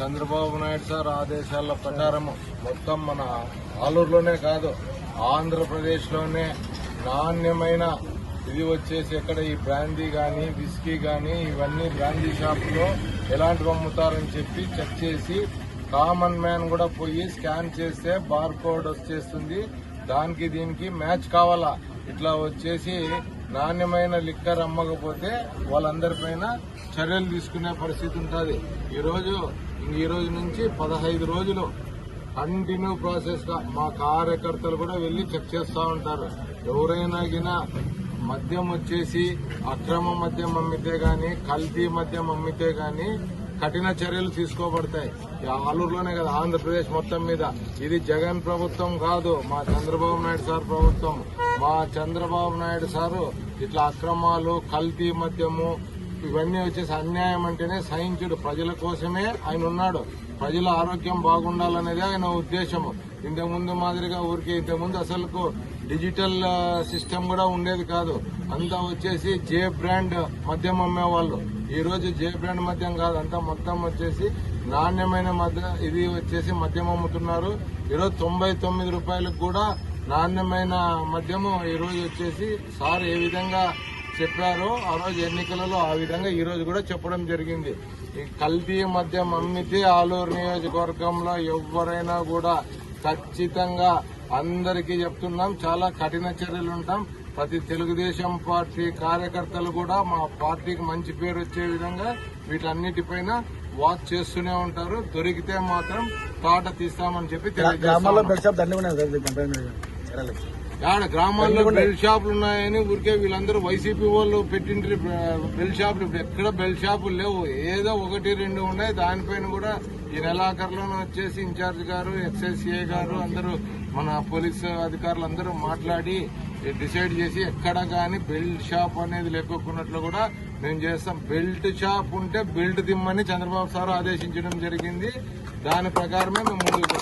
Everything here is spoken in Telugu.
చంద్రబాబు నాయుడు సార్ ఆదేశాల ప్రకారం మొత్తం మన ఆలూరులోనే కాదు ఆంధ్రప్రదేశ్లోనే నాణ్యమైన ఇది వచ్చేసి ఎక్కడ ఈ బ్రాందీ కానీ విస్కీ కానీ ఇవన్నీ బ్రాందీ షాపులో ఎలాంటివి అమ్ముతారని చెప్పి చెక్ చేసి కామన్ మ్యాన్ కూడా పోయి స్కాన్ చేస్తే బార్ కోడ్ వచ్చేస్తుంది. దానికి దీనికి మ్యాచ్ కావాలా? ఇట్లా వచ్చేసి నాణ్యమైన లిక్కర్ అమ్మకపోతే వాళ్ళందరిపైన చర్యలు తీసుకునే పరిస్థితి ఉంటుంది. ఈరోజు ఈ రోజు నుంచి పదహైదు రోజులు కంటిన్యూ ప్రాసెస్గా మా కార్యకర్తలు కూడా వెళ్ళి చెక్ చేస్తూ ఉంటారు. ఎవరైనా గినా మద్యం వచ్చేసి అక్రమ మద్యం అమ్మితే గాని కల్తీ మద్యం అమ్మితే గాని కఠిన చర్యలు తీసుకోబడతాయి. ఆలూరులోనే కదా ఆంధ్రప్రదేశ్ మొత్తం మీద. ఇది జగన్ ప్రభుత్వం కాదు మా చంద్రబాబు నాయుడు సార్ ప్రభుత్వం. మా చంద్రబాబు నాయుడు సారు ఇట్లా అక్రమాలు కల్తీ మద్యము ఇవన్నీ వచ్చేసి అన్యాయం అంటేనే సహించుడు. ప్రజల కోసమే ఆయన ఉన్నాడు. ప్రజల ఆరోగ్యం బాగుండాలనేది ఆయన ఉద్దేశము. ఇంతకుముందు మాదిరిగా ఊరికే ఇంతకుముందు అసలు డిజిటల్ సిస్టమ్ కూడా ఉండేది కాదు. అంతా వచ్చేసి జే బ్రాండ్ మద్యం అమ్మేవాళ్ళు. ఈ రోజు జే బ్రాండ్ మద్యం కాదు అంతా మొత్తం వచ్చేసి నాణ్యమైన మద్య ఇది వచ్చేసి మద్యం అమ్ముతున్నారు. ఈరోజు తొంభై తొమ్మిది రూపాయలకు కూడా నాణ్యమైన మద్యము ఈరోజు వచ్చేసి సార్ ఏ విధంగా చెప్పారో ఆ రోజు ఎన్నికలలో ఆ విధంగా ఈ రోజు కూడా చెప్పడం జరిగింది. ఈ కల్తీ మద్యం అమ్మితే ఆలూరు నియోజకవర్గంలో ఎవరైనా కూడా ఖచ్చితంగా అందరికీ చెప్తున్నాం చాలా కఠిన చర్యలు ఉంటాం. ప్రతి తెలుగుదేశం పార్టీ కార్యకర్తలు కూడా మా పార్టీకి మంచి పేరు వచ్చే విధంగా వీటన్నిటిపైన వాచ్ చేస్తూనే ఉంటారు. దొరికితే మాత్రం తాట తీస్తామని చెప్పి తెలియజేస్తాం ఆడ గ్రామాల్లో బెల్ షాపులు ఉన్నాయని ఊరికే వీళ్ళందరూ వైసీపీ వాళ్ళు పెట్టిండ్రి బెల్ షాపులు. ఇప్పుడు ఎక్కడ బెల్ షాపులు లేవు. ఏదో ఒకటి రెండు ఉన్నాయి. దానిపైన కూడా ఈ నెలాఖరులోనే వచ్చేసి ఇన్ఛార్జ్ గారు ఎక్సైజ్ సిఐ గారు అందరూ మన పోలీస్ అధికారులు అందరూ మాట్లాడి డిసైడ్ చేసి ఎక్కడ కానీ బెల్ట్ షాప్ అనేది లేకోకున్నట్లు కూడా మేము చేస్తాం. బెల్ట్ షాప్ ఉంటే బెల్ట్ దిమ్మని చంద్రబాబు సార్ ఆదేశించడం జరిగింది. దాని ప్రకారమే మేము ముందుకు